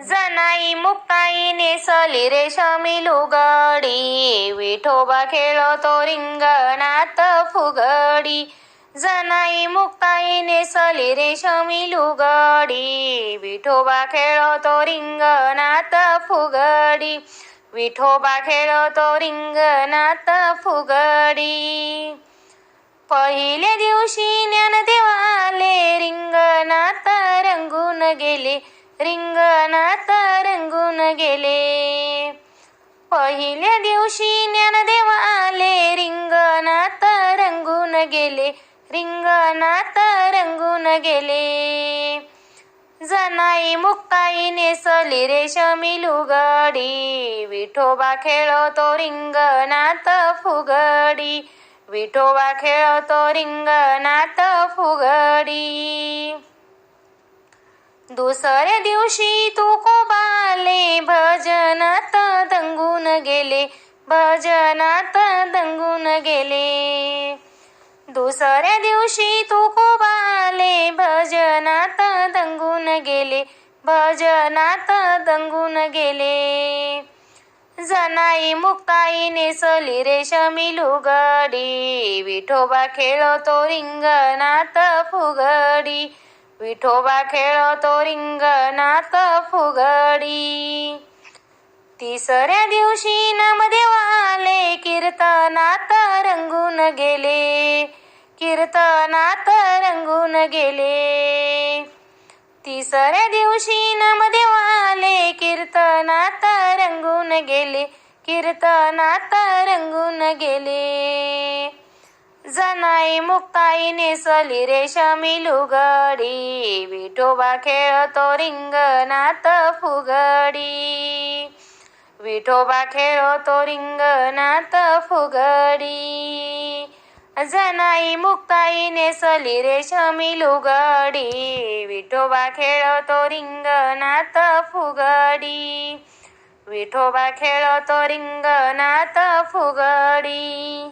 जनाई मुक्ताई नेसली रेशमी लुगडी विठोबा खेळतो रिंगणात फुगडी. जनाई मुक्ताई नेसली रेशमी लुगडी विठोबा खेळतो रिंगणात फुगडी. विठोबा खेळतो रिंगणात फुगडी. पहिले दिवशी ज्ञानदेवाले रंगून गेले रिंगणात रंगून गेले. पहिल्या दिवशी ज्ञानदेवाले रिंगणात रंगून गेले रिंगणात रंगून गेले. जनाई मुक्ताई नेसली रेशमी लुगडी विठोबा खेळतो रिंगणात फुगडी विठोबा खेळतो रिंगणात फुगडी. दुसऱ्या दिवशी तुकोबाले भजनात दंगून गेले भजनात दंगून गेले. दुसऱ्या दिवशी तुकोबाले भजनात दंगून गेले भजनात दंगून गेले. जनाई मुक्ताई नेसली रेशमी लुगडी विठोबा खेळतो रिंगणात फुगडी. विठोबा खेळतो रिंगणात फुगडी. तिसऱ्या दिवशी नामदेवाले कीर्तनात रंगून गेले. कीर्तनात रंगून गेले. तिसऱ्या दिवशी नामदेवाले कीर्तनात रंगून गेले. कीर्तनात रंगून गेले. जनाई मुक्ताई नेसली रेशमी लुगडी. विठोबा खेळतो रिंगणात फुगडी. विठोबा खेळतो रिंगणात फुगडी. जनाई मुक्ताई नेसली रेशमी लुगडी. विठोबा खेळतो रिंगणात फुगडी. विठोबा खेळतो रिंगणात फुगडी.